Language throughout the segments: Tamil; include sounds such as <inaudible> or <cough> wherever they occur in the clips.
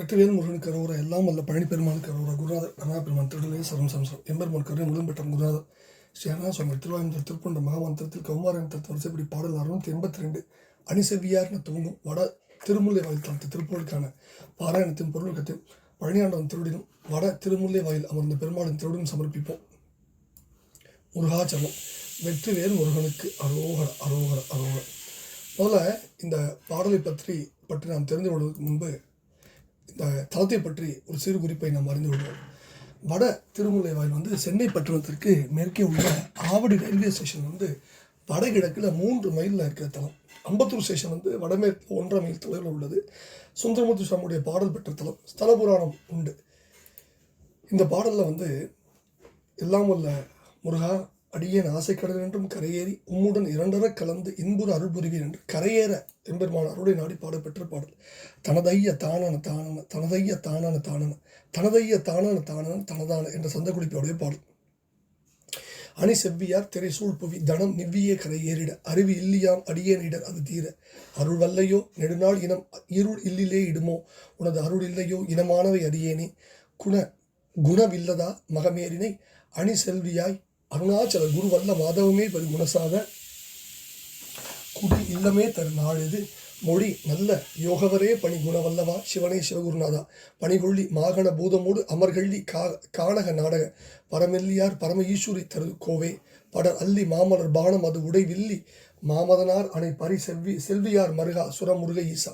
வெற்றிவேல் முருகன் கரோர எல்லாம் வல்ல பழனி பெருமான் கரோர குருநாதர் கருணா பெருமான் திருடலே சரம் சம்சம் எம்பெருமான் கருணை முழுவதும் பெற்ற குருநாதர். ஸ்ரீ அண்ணா சுவாமி திருவாயந்தர் திருப்பண்ட மகாமந்திரத்தில் கௌமாரன் வரிசைப்படி பாடல் அறுநூத்தி எண்பத்தி ரெண்டு அணிசெவ்வியார்னு துவங்கும் வட திருமுல்லை வாயில் தளத்து திருப்பொருளுக்கான பாராயணத்தின் பொருளுக்கத்தையும் பழனியாண்டவன் திருடினும் வட திருமுல்லை வாயில் அமர்ந்த பெருமாளின் திருடனும் சமர்ப்பிப்போம். முருகாச்சலம் வெற்றிவேல் முருகனுக்கு அரோகர அரோகர அரோகர. முதல்ல இந்த பாடலை பற்றி பற்றி நாம் தெரிந்து கொள்வதற்கு முன்பு இந்த தலத்தை பற்றி ஒரு சிறு குறிப்பை நாம் அறிந்து கொள்வோம். வட திருமுல்லை வாயில் வந்து சென்னை பட்டணத்திற்கு மேற்கே உள்ள ஆவடி ரயில்வே ஸ்டேஷன் வந்து வடகிழக்கில் மூன்று மைலில் இருக்கிற தலம் அம்பத்தூர் ஸ்டேஷன் வந்து வடமேற்கு ஒன்றரை மைல் தொலைவில் உள்ளது. சுந்தரமூர்த்தி சுவாமியுடைய பாடல் பெற்ற தலம் ஸ்தல புராணம் உண்டு. இந்த பாடலில் வந்து எல்லாம் உள்ள முருகா அடியேன் ஆசைக்கடல் என்றும் கரையேறி உம்முடன் இரண்டர கலந்து இன்புற அருள் புரிவீர் என்று கரையேற எம்பெருமான் அருளை நாடி பாடப்பெற்ற பாடல். தனதைய தானன தானன தனதைய தானன தானன தனதைய தானன தானன தனதான என்ற சந்த குறிப்போடைய பாடல். அணி செவ்வியார் திரை சூழ் புவி தனம் நிவ்வியே கரை ஏறிட அறிவு இல்லியாம் அடியேனிடர் அது தீர. அருள் வல்லையோ நெடுநாள் இனம் இருள் இல்லிலே இடுமோ உனது அருள் இல்லையோ இனமானவை அடியேனே. குண குணவில்லதா மகமேறினை அணி செல்வியாய் அருணாச்சல குரு வல்ல மாதவமே பரி குணசாக. குடி இல்லமே தரு நாளெது மொழி நல்ல யோகவரே பணி குணவல்லவா சிவனே சிவகுருநாதா. பணிகொள்ளி மாகண பூதமோடு அமர்கள்ளி கா காணக நாடக. பரமெல்லியார் பரம ஈஸ்வரி தரு கோவே. படர் அல்லி மாமலர் பானம் அது உடைவில்லி மாமதனார் அணை பரி செவ்வி செல்வியார் மருகா சுரமுருக ஈசா.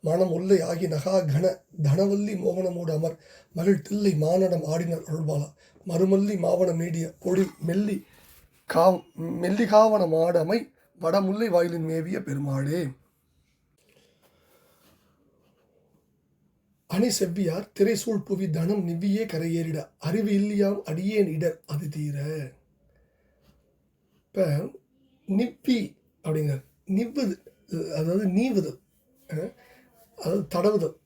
மனம் ஒல்லை ஆகி நகா கன தனவல்லி மோகனமோடு அமர். மகிழ் தில்லை மானடம் ஆடினர் அருள்பாலா. மறுமல்லி மாவன மேடிய பொடி மெல்லி கா மெல்லிகாவன மாடமை வடமுல்லை வாயிலின் மேவிய பெருமாளே. அணி செவ்வியார் திரைசூழ் புவி தனம் நிவ்வியே கரையேறிட அறிவு இல்லியாம் அடியேன் இடர் அது தீர. இப்போ நிப்பி அப்படிங்கிற நிவ்வுது அதாவது நீவுதல் அதாவது தடவுதல்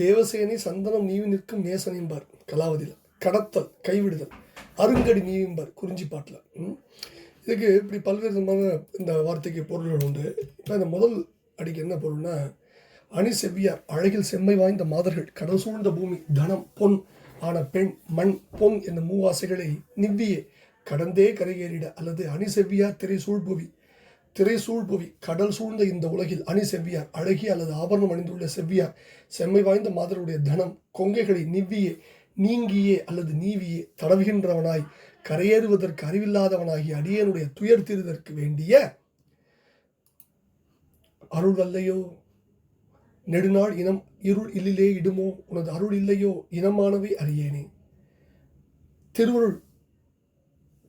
தேவசேனை சந்தனம் நீவி நிற்கும் நேசனின்பார் கலாவதியில். கடத்தல் கைவிடுதல். அருங்கடி நீம்பர் குறிஞ்சி பாட்டில். இதுக்கு இப்படி பல்வேறு விதமான இந்த வார்த்தைக்கு பொருள்கள் உண்டு. இப்போ இந்த முதல் அடிக்கு என்ன பொருள்னா அணி செவ்வியார் அழகில் செம்மை வாய்ந்த மாதர்கள் கடல் சூழ்ந்த பூமி தனம் பொன் ஆன பெண் மண் பொன் என்ற மூவாசைகளை நிவ்வியே கடந்தே கரையேறிட அல்லது அணி செவ்வியார் திரை சூழ்புவி திரை சூழ்புவி கடல் சூழ்ந்த இந்த உலகில் அணி செவ்வியார் அழகிய அல்லது ஆபரணம் அணிந்துள்ள செவ்வியார் செம்மை வாய்ந்த மாதருடைய தனம் கொங்கைகளை நிவ்வியே நீங்கியே அல்லது நீவியே தடவுகின்றவனாய் கரையேறுவதற்கு அறிவில்லாதவனாகிய அடியனுடைய துயர் தீர்வதற்கு வேண்டிய அருள் அல்லையோ நெடுநாள் இனம் இருள் இல்லிலே இடுமோ? உனது அருள் இல்லையோ? இனமானவை அறியேனே. திருவருள்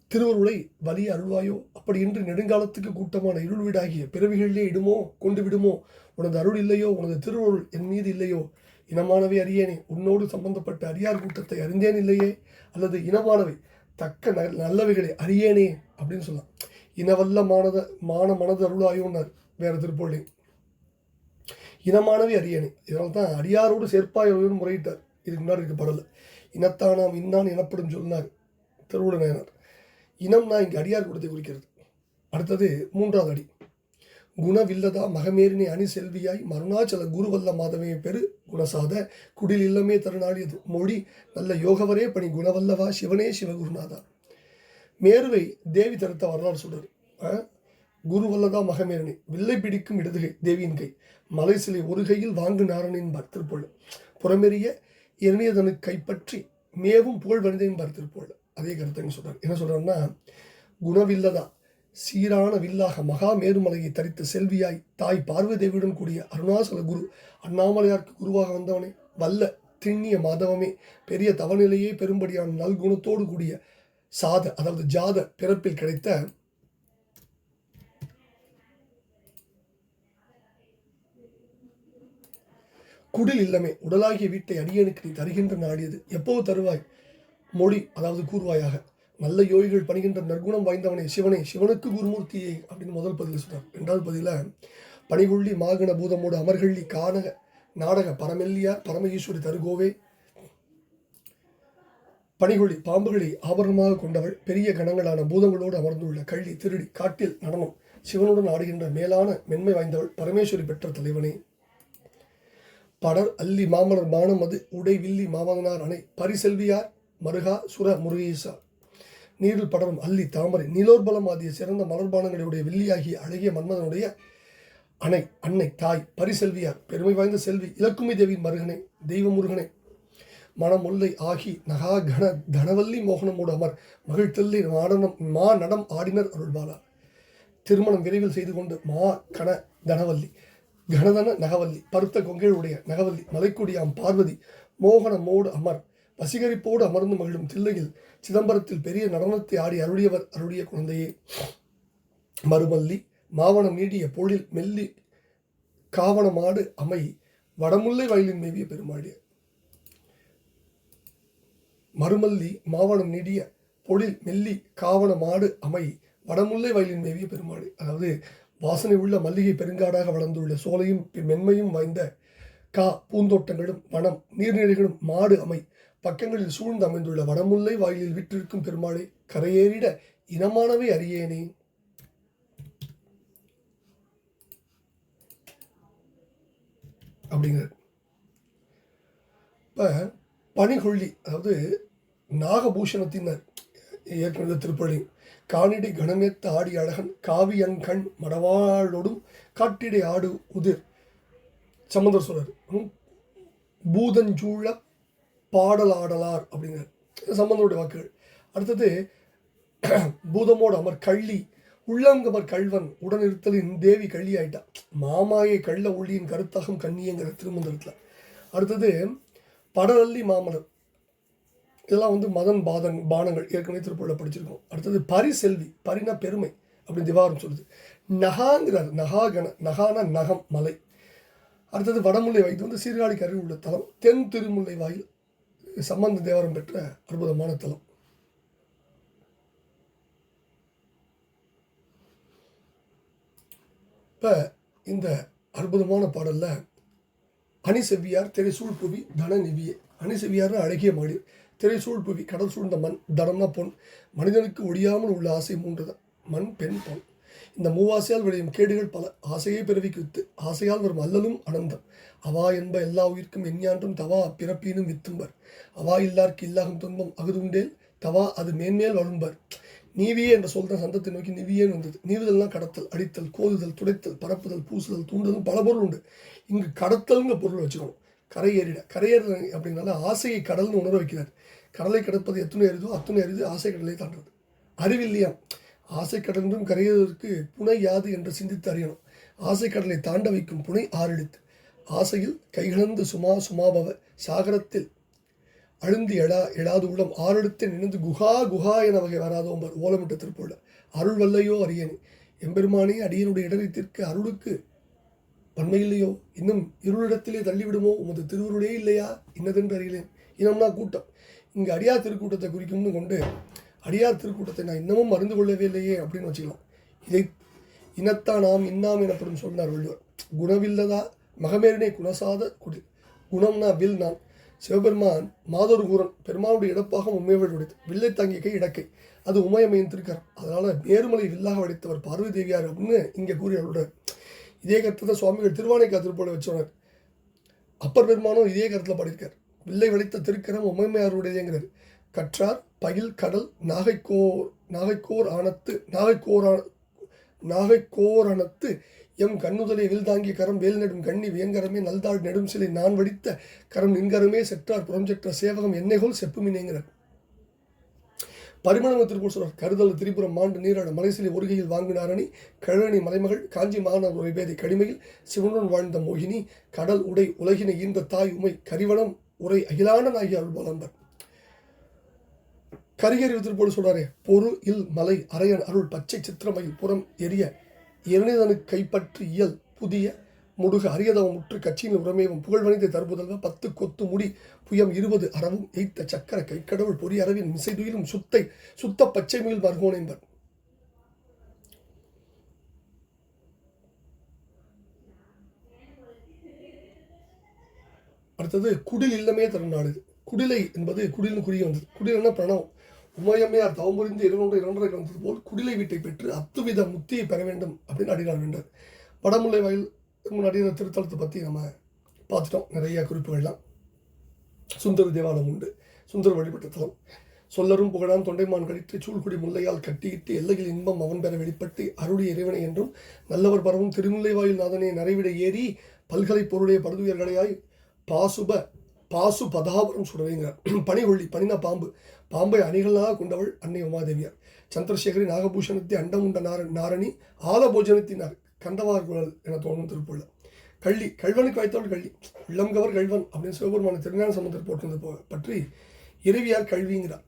திருவருளை வலிய அருள்வாயோ? அப்படி இன்று நெடுங்காலத்துக்கு கூட்டமான இருள் வீடாகிய பிறவிகளிலே இடுமோ? கொண்டு விடுமோ? உனது அருள் இல்லையோ? உனது திருவருள் என் மீது இல்லையோ? இனமானவை அறியேனே. உன்னோடு சம்பந்தப்பட்ட அடியார் கூட்டத்தை அறிந்தேன் இல்லையே? அல்லது இனமானவை தக்க ந- நல்லவைகளை அறியேனே? அப்படின்னு சொல்லலாம். இனவல்ல மானத மான மனது அருளாயோன்னார் வேற திருப்பொழி இனமானவை அறியேனே. இதனால தான் அடியாரோடு சேர்ப்பாயோன்னு முறையிட்டார். இதுக்கு முன்னாடி இருக்க இனத்தான் இனத்தானாம் இன்னான் எனப்படும் சொன்னார் திருவுடனார் இனம்னா இங்கே அடியார் கூட்டத்தை குறிக்கிறது. அடுத்தது மூன்றாவது அடி. குணவில்லதா மகமேறினை அணி செல்வியாய் மருணாச்சல குருவல்ல மாதவியை பெரு குணசாத குடில் இல்லமே தருநாடியது மொழி நல்ல யோகவரே பணி குணவல்லவா சிவனே சிவகுருநாதா. மேருவை தேவி தருத்த வரலாறு சொல்றாரு அஹ், குருவல்லதா மகமேரணி வில்லை பிடிக்கும் இடதுகை தேவியின் கை. மலை சிலை ஒரு கையில் வாங்கு நாரணின் பர்த்திருப்பொழு புறமெறிய இரணியதனு கைப்பற்றி மேவும் புகழ் வருந்தையும் பர்த்திருப்பொழு அதே கருத்தைன்னு சொல்றாரு. என்ன சொல்றாருன்னா குணவில்லதா சீரான வில்லாக மகா மேருமலையை தரித்த செல்வியாய் தாய் பார்வதேவியுடன் கூடிய அருணாசல குரு அண்ணாமலையாருக்கு குருவாக வந்தவனே. வல்ல திண்ணிய மாதவமே பெரிய தவநிலையே பெரும்படியான நல்குணத்தோடு கூடிய சாத அதாவது ஜாத பிறப்பில் கிடைத்த குடில் இல்லமே உடலாகிய வீட்டை அடியனுக்கு நீ தருகின்ற நாடியது எப்போது தருவாய்? மொழி அதாவது கூறுவாயாக. நல்ல யோகிகள் பணிகின்ற நற்குணம் வாய்ந்தவனே சிவனே சிவனுக்கு குருமூர்த்தியே அப்படின்னு முதல் பதில் சொன்னார் ரெண்டாவது பதிவில் பணிகொள்ளி மாகண பூதமோடு அமர்கள்ளி கானக நாடக பரமெல்லியார் பரமஈஸ்வரி தருகோவே. பணிகொள்ளி பாம்புகளை ஆபரணமாக கொண்டவள் பெரிய கணங்களான பூதங்களோடு அமர்ந்துள்ள கள்ளி திருடி காட்டில் நடனம் சிவனுடன் ஆடுகின்ற மேலான மென்மை வாய்ந்தவள் பரமேஸ்வரி பெற்ற தலைவனே. படர் அல்லி மாமலர் மானமது உடை வில்லி மாமகனார் அணை பரிசெல்வியார் மருகா சுர முருகேசா நீரில் படரும் அல்லி தாமரை நீலோர்பலம் ஆகிய சிறந்த மலர்பானங்களுடைய வில்லியாகிய அழகிய மன்மதனுடைய அணை அன்னை தாய் பரிசெல்வியார் பெருமை வாய்ந்த செல்வி இலக்குமி தேவியின் மருகனை தெய்வ முருகனை மனமுல்லை ஆகி நகா கண தனவல்லி மோகனமோடு அமர் மகிழ்த்தல்லி நாடனம் மா நடம் ஆடினர் அருள்பாலா திருமணம் விரைவில் செய்து கொண்டு மா கண தனவல்லி கணதன நகவல்லி பருத்த கொங்கையுடைய நகவல்லி மலைக்குடியாம் பார்வதி மோகனமோடு அமர் வசீகரிப்போடு அமர்ந்து மகிழும் தில்லையில் சிதம்பரத்தில் பெரிய நடனத்தை ஆடி அருளியவர் அருளிய குழந்தையே. மறுமல்லி மாவனம் நீடிய பொழில் மெல்லி காவணமாடு அமை வடமுல்லை வயலின் மேவிய பெருமாடிய மறுமல்லி மாவனம் நீடிய பொழில் மெல்லி காவண மாடு அமை வடமுல்லை வயலின் மேவிய பெருமாடு அதாவது வாசனை உள்ள மல்லிகை பெருங்காடாக வளர்ந்துள்ள சோலையும் மென்மையும் வாய்ந்த கா பூந்தோட்டங்களும் வனம் நீர்நிலைகளும் மாடு அமை பக்கங்களில் சூழ்ந்து அமைந்துள்ள வடமுல்லை வாயிலில் விற்றிருக்கும் பெருமாளை கரையேறிட இனமானவை அறியேனே. அப்படிங்கிறார். இப்போ பனிகொள்ளி அதாவது நாகபூஷணத்தினர் ஏற்கனவே திருப்பள்ளி காணிடை கணமேத்த ஆடி அழகன் காவியங்கண் மடவாளோடும் காட்டிடை ஆடு உதிர் சமுதர் சொல்றார். பூதஞ்சூழ பாடல் பாடலாடலார் அப்படிங்கிறார். சம்பந்தனுடைய வாக்குகள். அடுத்தது பூதமோடு அமர் கள்ளி உள்ளங்கமர் கள்வன் உடனிருத்தலின் தேவி கள்ளி ஆயிட்டா மாமாயை கள்ள உள்ளியின் கருத்தகம் கண்ணியங்கிற திருமந்திரத்தில். அடுத்தது படரல்லி மாமலர். இதெல்லாம் வந்து மதன் பாதங் பானங்கள் ஏற்கனவே திருப்பூரில் படிச்சிருக்கோம். அடுத்தது பரிசெல்வி பரினா பெருமை அப்படின்னு திவாரம் சொல்லுது. நகாங்கிறார் நகாகண நகான நகம் மலை. அடுத்தது வடமுல்லை வாய் இது வந்து சீர்காழிக்கு அருகில் உள்ள தலம் தென் திருமுல்லை வாயில் சம்பந்த தேவரம் பெற்ற அற்புதமான தலம். இப்போ இந்த அற்புதமான பாடல்ல அணிசெவ்வியார் திரைசூழ் புவி தன நிவியே அணிசெவ்வியார்னு அழகிய மொழி திரைசூழ் புவி கடல் சூழ்ந்த மண் தனம்னா பொன் மனிதனுக்கு ஒழியாமல் உள்ள ஆசை மூன்று தான் மண் பெண் பொன். இந்த மூவாசையால் விளையும் கேடுகள் பல. ஆசையை பிறவிக்கு வித்து ஆசையால் வரும் அல்லலும் அனந்தம் அவா என்ப எல்லா உயிர்க்கும் எஞ்ஞான்றும் தவா பிறப்பினும் வித்தும்பர். அவா இல்லார்க்கு இல்லாகும் துன்பம் அகுதுண்டேல் தவா அது மேன்மேல் வரும்பர் நீவியே என்ற சொல்ற சந்தத்தை நோக்கி நிவியேன்னு வந்தது. நீவுதல்னா கடத்தல் அடித்தல் கோதுதல் துடைத்தல் பரப்புதல் பூசுதல் தூண்டுதல் பல பொருள் உண்டு. இங்கு கடத்தல்ங்கிற பொருள் வச்சுக்கணும். கரையேறிட கரையேற அப்படின்னால ஆசையை கடல்னு உணர வைக்கிறார். கடலை கடப்பது எத்தனை எரிதோ அத்தனை எரிது ஆசை கடலை தாண்டது அறிவில்லையாம் ஆசை கடலும் கரையதற்கு புனை யாது என்று சிந்தித்து அறியணும். ஆசை கடலை தாண்ட வைக்கும் புனை ஆறெடுத்து ஆசையில் கைகலந்து சுமா சுமாபவ சாகரத்தில் அழுந்து எழா எழாது உளம் ஆறெடுத்து நினைந்து குஹா குஹா என வகை வராதோம்பர் ஓலமிட்ட திருப்பூர்ல அருள் வல்லையோ அறியேனே எம்பெருமானே அடியனுடைய இடத்திற்கு அருளுக்கு பன்மையில்லையோ? இன்னும் இருளிடத்திலே தள்ளிவிடுமோ? உமது திருவுருளே இல்லையா? இன்னதென்று அறியலேன். இனம்னா கூட்டம். இங்கு அடியார் திருக்கூட்டத்தை குறிக்கும்னு கொண்டு அடியார் திருக்கூட்டத்தை நான் இன்னமும் அறிந்து கொள்ளவே இல்லையே அப்படின்னு வச்சுக்கலாம். இதை இனத்தான் நாம் இன்னாம் எனப்படும் சொன்னார் வள்ளுவர். குணவில்லதா மகமேரினை குணசாத குடி. குணம்னா வில் நான். சிவபெருமான் மாதொரு கூரன் பெருமானுடைய இடப்பாக உண்மையோடு உடைத்து வில்லை தங்கிய கை இடக்கை. அது உமையமையின் திருக்கார் அதனால் நேர்மலை வில்லாக வடித்தவர் பார்வதி தேவியார் அப்படின்னு இங்கே கூறி அருள்றார். இதே கருத்தை சுவாமிகள் திருவானைக்கா திருப்போல வச்சோனர் அப்பர் பெருமானும் இதே கருத்தில் பாடியிருக்கார். வில்லை வளைத்த திருக்கரம் உமைமையாருடையங்கிறார் கற்றார் பயில் கடல் நாகைக்கோர் நாகைக்கோர் ஆனத்து நாகைக்கோர் ஆன நாகைக்கோரணத்து எம் கண்ணுதலை வில் தாங்கிய கரம் வேல் நெடும் கண்ணி வியங்கரமே நல்தாள் நெடும் சிலை நான் வடித்த கரம் நின்கரமே செற்றார் புறஞ்செற்ற சேவகம் என்னைகோல் செப்புமினேங்கிறார். பரிமளம திருப்பூர் சொல்றார் கருதல் திரிபுரம் மாண்டு நீராட மலைசிலை ஒருகையில் வாங்கினாரணி கழனி மலைமகள் காஞ்சி மாநகர் உரைபேதை கடிமையில் சிவனுடன் வாழ்ந்த மோகினி கடல் உடை உலகினை ஈந்த தாய் உமை கரிவளம் உரை அகிலான நாகி அருள்பலம்பர். கரிகரி போல சொல்றாரே. பொரு இல் மலை அரையன் அருள் பச்சை சித்திரமையில் புறம் எரிய இரணிதனு கைப்பற்றி இயல் புதிய முடுக அரியதவம் முற்று கட்சியின் உரமேவும் புகழ்வணிந்த தருபுதல்வ பத்து கொத்து முடி புயம் இருபது அறவும் எய்த்த சக்கர கைக்கடவுள் பொறி அரவின் மிசைதுயிலும் சுத்தை சுத்த பச்சை மீள் மர்கோன் என்பர். அடுத்தது குடில் இல்லமே தரும் குடிலை என்பது குடிலின் குறிய வந்தது. குடில்னா பிரணவம். உமையம்மையார் தவம் புரிந்து இரண்டரை கிளம்பது போல் குடிலை வீட்டை பெற்று அத்துவித முத்தியை பெற வேண்டும் அப்படின்னு அடினார் வேண்டார். வடமுல்லை வயல் முன்னாடி திருத்தலத்தை பற்றி நம்ம பார்த்துட்டோம். நிறைய குறிப்புகள்லாம். சுந்தர தேவாலயம் உண்டு. சுந்தர வழிபட்ட தலம். சொல்லரும் புகழான் தொண்டைமான் கழித்து சூழ்குடி முல்லையால் கட்டியிட்டு எல்லையில் இன்பம் அவன் பெற வெளிப்பட்டு அருளி இறைவனை என்றும் நல்லவர் பரவும் திருமுல்லை வாயில் நாதனை நிறைவிட ஏறி பல்கலை பொருளுடைய படுதுயர்களையாய் பாசுப பாசு பதாபுரம் சுடவேங்கிறார் <clears throat> பனிவள்ளி பனினா பாம்பு. பாம்பை அணிகளாக கொண்டவள் அன்னை உமாதேவியார். சந்திரசேகரி நாகபூஷணத்தை அண்டமுண்ட நார நாரணி ஆலபோஜனத்தினார் கண்டவார் குழல் என தோணும் திருப்புள்ள. கள்ளி கல்வனுக்கு வாய்த்தவள் கள்ளி. உள்ளம் கவர் கல்வன் அப்படின்னு சிவபெருமான திருஞான சமுத்திரம் போட்டிருந்த போ- பற்றி இறைவியார் கல்விங்கிறார்.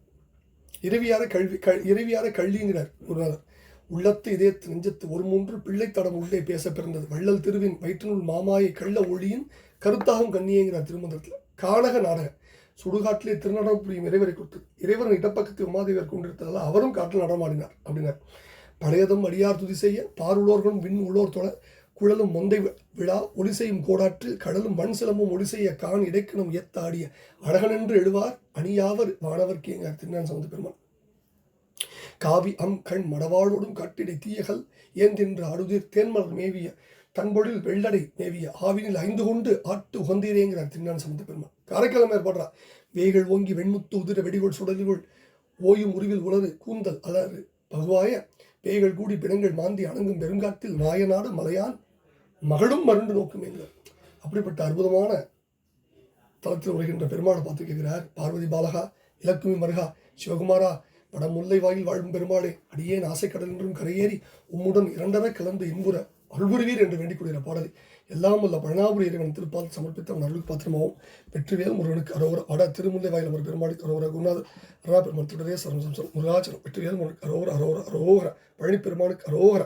இறைவியார கல்வி க இறைவியார கல்விங்கிறார் குருநாதர். உள்ளத்து இதயத்து நெஞ்சத்து ஒரு மூன்று பிள்ளைத்தடம் உள்ளே பேச பிறந்தது. வள்ளல் திருவின் வயிற்றுநூல் மாமாயை கள்ள ஒளியின் கருத்தாகும் கண்ணியங்கிறார் திருமந்திரத்தில். கானக நாடக சுடுகாட்டிலே திருநடம் புரியும் இறைவரை கொடுத்து இறைவன் இடப்பக்கத்து உமாதேவர் கொண்டிருந்ததால் அவரும் காட்டில் நடமாடினார் அப்படின்னார். பழையதும் அடியார் துதி செய்ய பாருளோர்களும் விண் உள்ளோர் தொழ குழலும் மொந்தை விழா ஒளி செய்யும் கோடாற்று கடலும் மண் சிலம்பும் ஒளி செய்ய கான் இடைக்கணும் எத்தாடிய அழகனென்று எழுவார் அணியாவர் வானவர் கேங்கார் திருநான் சம்பந்த பெருமான் காவி அம் கண் மடவாளோடும் கட்டிடை தீயகல் ஏந்தின்ற அழுதிர் தேன்மலர் மேவிய தன்பொழில் வெள்ளடை தேவிய ஆவினில் ஐந்து கொண்டு ஆட்டு உகந்தீரேங்கிறார் திருஞான சம்பந்த பெருமான். காரைக்காலம் ஏற்படுறா வேய்கள் ஓங்கி வெண்முத்து உதிர வெடிகோள் சுடலிகொள் ஓயும் உருவில் உலரு கூந்தல் அலறு. பகுவாய பேய்கள் கூடி பிணங்கள் மாந்தி அணங்கும் பெருங்காட்டில் நாயநாடு மலையான் மகளும் மருண்டு நோக்கும் என்கிறார். அப்படிப்பட்ட அற்புதமான தளத்தில் உரைகின்ற பெருமாளை பார்த்து கேட்கிறார் பார்வதி பாலகா இலக்குமி மருகா சிவகுமாரா வடமுல்லை வாயில் வாழும் பெருமாளே அடியேன் ஆசைக்கடல் என்றும் கரையேறி உம்முடன் இரண்டரை கலந்து இன்புற அருள்புரிவீர் என்று வேண்டிக் கொள்கிற பாடலை. எல்லாம் உள்ள பழனாபுரி இறைவன் திருப்பால் சமர்ப்பித்த அவன் அருளுக்கு பாத்திரமாகவும் வெற்றிவேல் முருகனுக்கு அரோர அட திருமுல்லை வாயில் ஒரு பெருமாளுக்கு அரோகர குருநாதர் அருணா பெருமாள் தொடரே சரம் சம்சம் முருகாச்சரம் வெற்றிவேல் முருகனுக்கு அரோர அரோர அரோகர பழனி பெருமானுக்கு அரோகர.